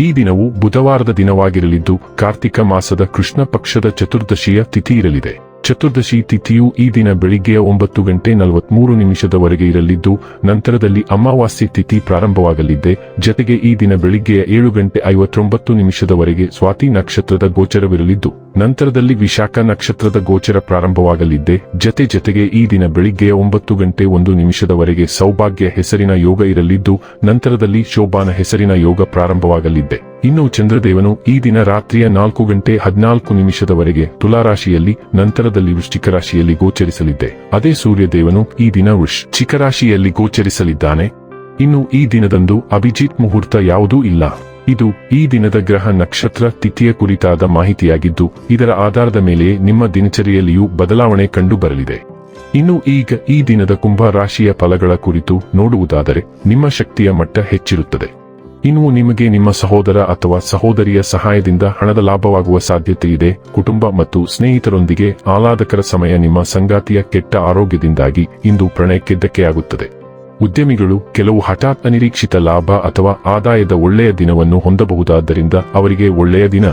ಈ ದಿನವು ಬುಧವಾರದ ದಿನವಾಗಿರಲಿದ್ದು ಕಾರ್ತಿಕ ಮಾಸದ ಕೃಷ್ಣ ಪಕ್ಷದ ಚತುರ್ದಶಿಯ ತಿಥಿ ಇರಲಿದೆ ಚತುರ್ದಶಿ ತಿಥಿಯು ಈ ದಿನ ಬೆಳಿಗ್ಗೆಯ ಒಂಬತ್ತು ಗಂಟೆ ನಲವತ್ಮೂರು ನಿಮಿಷದವರೆಗೆ ಇರಲಿದ್ದು, ನಂತರದಲ್ಲಿ ಅಮಾವಾಸ್ಯೆ ತಿಥಿ ಪ್ರಾರಂಭವಾಗಲಿದ್ದೆ ಜತೆಗೆ ಈ ದಿನ ಬೆಳಿಗ್ಗೆಯ ಏಳು ಗಂಟೆ ಐವತ್ತೊಂಬತ್ತು ನಿಮಿಷದವರೆಗೆ ಸ್ವಾತಿ ನಕ್ಷತ್ರದ ಗೋಚರವಿರಲಿದ್ದು, ನಂತರದಲ್ಲಿ ವಿಶಾಖ ನಕ್ಷತ್ರದ ಗೋಚರ ಪ್ರಾರಂಭವಾಗಲಿದ್ದೆ ಜತೆ ಜತೆಗೆ ಈ ದಿನ ಬೆಳಿಗ್ಗೆಯ ಒಂಬತ್ತು ಗಂಟೆ ಒಂದು ನಿಮಿಷದವರೆಗೆ ಸೌಭಾಗ್ಯ ಹೆಸರಿನ ಯೋಗ ಇರಲಿದ್ದು, ನಂತರದಲ್ಲಿ ಶೋಭಾನ ಹೆಸರಿನ ಯೋಗ ಪ್ರಾರಂಭವಾಗಲಿದ್ದೆ ಇನ್ನು ಚಂದ್ರದೇವನು ಈ ದಿನ ರಾತ್ರಿಯ ನಾಲ್ಕು ಗಂಟೆ ಹದಿನಾಲ್ಕು ನಿಮಿಷದವರೆಗೆ ತುಲಾರಾಶಿಯಲ್ಲಿ, ನಂತರದಲ್ಲಿ ವೃಶ್ಚಿಕ ರಾಶಿಯಲ್ಲಿ ಗೋಚರಿಸಲಿದ್ದೆ. ಅದೇ ಸೂರ್ಯದೇವನು ಈ ದಿನ ವೃಶ್ಚಿಕ ರಾಶಿಯಲ್ಲಿ ಗೋಚರಿಸಲಿದ್ದಾನೆ. ಇನ್ನು ಈ ದಿನದಂದು ಅಭಿಜಿತ್ ಮುಹೂರ್ತ ಯಾವುದೂ ಇಲ್ಲ. ಇದು ಈ ದಿನದ ಗ್ರಹ ನಕ್ಷತ್ರ ತಿಥಿಯ ಕುರಿತಾದ ಮಾಹಿತಿಯಾಗಿದ್ದು, ಇದರ ಆಧಾರದ ಮೇಲೆ ನಿಮ್ಮ ದಿನಚರಿಯಲ್ಲಿಯೂ ಬದಲಾವಣೆ ಕಂಡು ಬರಲಿದೆ ಇನ್ನು ಈಗ ಈ ದಿನದ ಕುಂಭ ರಾಶಿಯ ಫಲಗಳ ಕುರಿತು ನೋಡುವುದಾದರೆ, ನಿಮ್ಮ ಶಕ್ತಿಯ ಮಟ್ಟ ಹೆಚ್ಚಿರುತ್ತದೆ. ಇನ್ನು ನಿಮಗೆ ನಿಮ್ಮ ಸಹೋದರ ಅಥವಾ ಸಹೋದರಿಯ ಸಹಾಯದಿಂದ ಹಣದ ಲಾಭವಾಗುವ ಸಾಧ್ಯತೆ ಇದೆ. ಕುಟುಂಬ ಮತ್ತು ಸ್ನೇಹಿತರೊಂದಿಗೆ ಆಹ್ಲಾದಕರ ಸಮಯ ನಿಮ್ಮ ಸಂಗಾತಿಯ ಕೆಟ್ಟ ಆರೋಗ್ಯದಿಂದಾಗಿ ಇಂದು ಪ್ರಣಯಕ್ಕೆ ಧಕ್ಕೆಯಾಗುತ್ತದೆ ಉದ್ಯಮಿಗಳು ಕೆಲವು ಹಠಾತ್ ಅನಿರೀಕ್ಷಿತ ಲಾಭ ಅಥವಾ ಆದಾಯದ ಒಳ್ಳೆಯ ದಿನವನ್ನು ಹೊಂದಬಹುದಾದ್ದರಿಂದ ಅವರಿಗೆ ಒಳ್ಳೆಯ ದಿನ.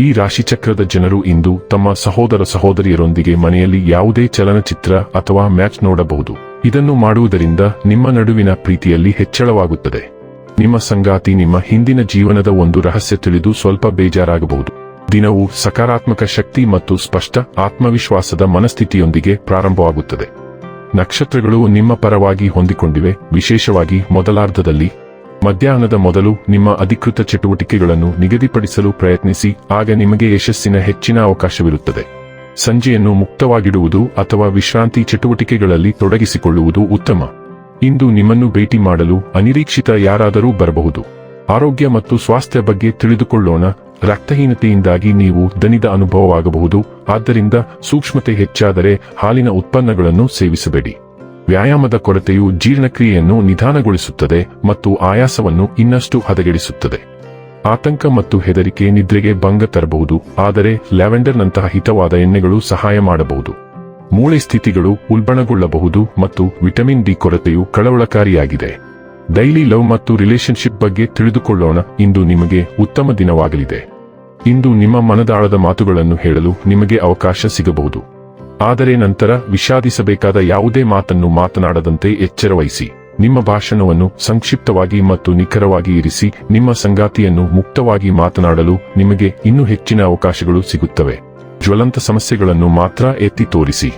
ಈ ರಾಶಿಚಕ್ರದ ಜನರು ಇಂದು ತಮ್ಮ ಸಹೋದರ ಸಹೋದರಿಯರೊಂದಿಗೆ ಮನೆಯಲ್ಲಿ ಯಾವುದೇ ಚಲನಚಿತ್ರ ಅಥವಾ ಮ್ಯಾಚ್ ನೋಡಬಹುದು. ಇದನ್ನು ಮಾಡುವುದರಿಂದ ನಿಮ್ಮ ನಡುವಿನ ಪ್ರೀತಿಯಲ್ಲಿ ಹೆಚ್ಚಳವಾಗುತ್ತದೆ. ನಿಮ್ಮ ಸಂಗಾತಿ ನಿಮ್ಮ ಹಿಂದಿನ ಜೀವನದ ಒಂದು ರಹಸ್ಯ ತಿಳಿದು ಸ್ವಲ್ಪ ಬೇಜಾರಾಗಬಹುದು. ದಿನವು ಸಕಾರಾತ್ಮಕ ಶಕ್ತಿ ಮತ್ತು ಸ್ಪಷ್ಟ ಆತ್ಮವಿಶ್ವಾಸದ ಮನಸ್ಥಿತಿಯೊಂದಿಗೆ ಪ್ರಾರಂಭವಾಗುತ್ತದೆ. ನಕ್ಷತ್ರಗಳು ನಿಮ್ಮ ಪರವಾಗಿ ಹೊಂದಿಕೊಂಡಿವೆ, ವಿಶೇಷವಾಗಿ ಮೊದಲಾರ್ಧದಲ್ಲಿ. ಮಧ್ಯಾಹ್ನದ ಮೊದಲು ನಿಮ್ಮ ಅಧಿಕೃತ ಚಟುವಟಿಕೆಗಳನ್ನು ನಿಗದಿಪಡಿಸಲು ಪ್ರಯತ್ನಿಸಿ, ಆಗ ನಿಮಗೆ ಯಶಸ್ಸಿನ ಹೆಚ್ಚಿನ ಅವಕಾಶವಿರುತ್ತದೆ. ಸಂಜೆಯನ್ನು ಮುಕ್ತವಾಗಿಡುವುದು ಅಥವಾ ವಿಶ್ರಾಂತಿ ಚಟುವಟಿಕೆಗಳಲ್ಲಿ ತೊಡಗಿಸಿಕೊಳ್ಳುವುದು ಉತ್ತಮ. ಇಂದು ನಿಮ್ಮನ್ನು ಭೇಟಿ ಮಾಡಲು ಅನಿರೀಕ್ಷಿತ ಯಾರಾದರೂ ಬರಬಹುದು. ಆರೋಗ್ಯ ಮತ್ತು ಸ್ವಾಸ್ಥ್ಯ ಬಗ್ಗೆ ತಿಳಿದುಕೊಳ್ಳೋಣ. ರಕ್ತಹೀನತೆಯಿಂದಾಗಿ ನೀವು ದನಿದ ಅನುಭವವಾಗಬಹುದು. ಆದ್ದರಿಂದ ಸೂಕ್ಷ್ಮತೆ ಹೆಚ್ಚಾದರೆ ಹಾಲಿನ ಉತ್ಪನ್ನಗಳನ್ನು ಸೇವಿಸಬೇಡಿ. ವ್ಯಾಯಾಮದ ಕೊರತೆಯು ಜೀರ್ಣಕ್ರಿಯೆಯನ್ನು ನಿಧಾನಗೊಳಿಸುತ್ತದೆ ಮತ್ತು ಆಯಾಸವನ್ನು ಇನ್ನಷ್ಟು ಹದಗೆಡಿಸುತ್ತದೆ. ಆತಂಕ ಮತ್ತು ಹೆದರಿಕೆ ನಿದ್ರೆಗೆ ಭಂಗ ತರಬಹುದು. ಆದರೆ ಲ್ಯಾವೆಂಡರ್ನಂತಹ ಹಿತವಾದ ಎಣ್ಣೆಗಳು ಸಹಾಯ ಮಾಡಬಹುದು. ಮೂಳೆ ಸ್ಥಿತಿಗಳು ಉಲ್ಬಣಗೊಳ್ಳಬಹುದು ಮತ್ತು ವಿಟಮಿನ್ ಡಿ ಕೊರತೆಯು ಕಳವಳಕಾರಿಯಾಗಿದೆ. ಡೈಲಿ ಲವ್ ಮತ್ತು ರಿಲೇಶನ್ಶಿಪ್ ಬಗ್ಗೆ ತಿಳಿದುಕೊಳ್ಳೋಣ. ಇಂದು ನಿಮಗೆ ಉತ್ತಮ ದಿನವಾಗಲಿದೆ. ಇಂದು ನಿಮ್ಮ ಮನದಾಳದ ಮಾತುಗಳನ್ನು ಹೇಳಲು ನಿಮಗೆ ಅವಕಾಶ ಸಿಗಬಹುದು. ಆದರೆ ನಂತರ ವಿಷಾದಿಸಬೇಕಾದ ಯಾವುದೇ ಮಾತನ್ನು ಮಾತನಾಡದಂತೆ ಎಚ್ಚರವಹಿಸಿ. ನಿಮ್ಮ ಭಾಷಣವನ್ನು ಸಂಕ್ಷಿಪ್ತವಾಗಿ ಮತ್ತು ನಿಖರವಾಗಿ ಇರಿಸಿ. ನಿಮ್ಮ ಸಂಗಾತಿಯನ್ನು ಮುಕ್ತವಾಗಿ ಮಾತನಾಡಲು ನಿಮಗೆ ಇನ್ನೂ ಹೆಚ್ಚಿನ ಅವಕಾಶಗಳು ಸಿಗುತ್ತವೆ. ಜ್ವಲಂತ ಸಮಸ್ಯೆಗಳನ್ನು ಮಾತ್ರ ಎತ್ತಿ ತೋರಿಸಿ.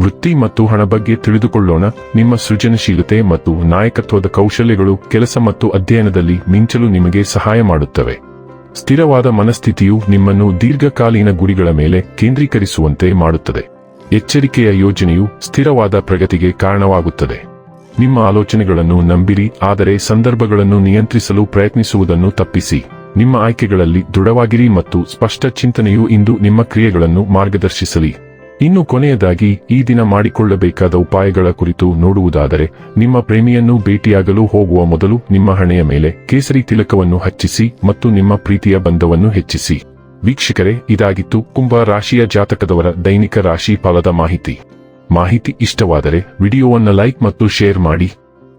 ವೃತ್ತಿ ಮತ್ತು ಹಣ ಬಗ್ಗೆ ತಿಳಿದುಕೊಳ್ಳೋಣ. ನಿಮ್ಮ ಸೃಜನಶೀಲತೆ ಮತ್ತು ನಾಯಕತ್ವದ ಕೌಶಲ್ಯಗಳು ಕೆಲಸ ಮತ್ತು ಅಧ್ಯಯನದಲ್ಲಿ ಮಿಂಚಲು ನಿಮಗೆ ಸಹಾಯ ಮಾಡುತ್ತವೆ. ಸ್ಥಿರವಾದ ಮನಸ್ಥಿತಿಯು ನಿಮ್ಮನ್ನು ದೀರ್ಘಕಾಲೀನ ಗುರಿಗಳ ಮೇಲೆ ಕೇಂದ್ರೀಕರಿಸುವಂತೆ ಮಾಡುತ್ತದೆ. ಎಚ್ಚರಿಕೆಯ ಯೋಜನೆಯು ಸ್ಥಿರವಾದ ಪ್ರಗತಿಗೆ ಕಾರಣವಾಗುತ್ತದೆ. ನಿಮ್ಮ ಆಲೋಚನೆಗಳನ್ನು ನಂಬಿರಿ, ಆದರೆ ಸಂದರ್ಭಗಳನ್ನು ನಿಯಂತ್ರಿಸಲು ಪ್ರಯತ್ನಿಸುವುದನ್ನು ತಪ್ಪಿಸಿ. ನಿಮ್ಮ ಆಯ್ಕೆಗಳಲ್ಲಿ ದೃಢವಾಗಿರಿ ಮತ್ತು ಸ್ಪಷ್ಟ ಚಿಂತನೆಯು ಇಂದು ನಿಮ್ಮ ಕ್ರಿಯೆಗಳನ್ನು ಮಾರ್ಗದರ್ಶಿಸಲಿ. ಇನ್ನು ಕೊನೆಯದಾಗಿ, ಈ ದಿನ ಮಾಡಿಕೊಳ್ಳಬೇಕಾದ ಉಪಾಯಗಳ ಕುರಿತು ನೋಡುವುದಾದರೆ, ನಿಮ್ಮ ಪ್ರೇಮಿಯನ್ನು ಭೇಟಿಯಾಗಲು ಹೋಗುವ ಮೊದಲು ನಿಮ್ಮ ಹಣೆಯ ಮೇಲೆ ಕೇಸರಿ ತಿಲಕವನ್ನು ಹಚ್ಚಿಸಿ ಮತ್ತು ನಿಮ್ಮ ಪ್ರೀತಿಯ ಬಂಧವನ್ನು ಹೆಚ್ಚಿಸಿ. ವೀಕ್ಷಕರೇ, ಇದಾಗಿತ್ತು ಕುಂಭ ರಾಶಿಯ ಜಾತಕದವರ ದೈನಿಕ ರಾಶಿ ಫಲದ ಮಾಹಿತಿ. ಮಾಹಿತಿ ಇಷ್ಟವಾದರೆ, ವಿಡಿಯೋವನ್ನು ಲೈಕ್ ಮತ್ತು ಶೇರ್ ಮಾಡಿ.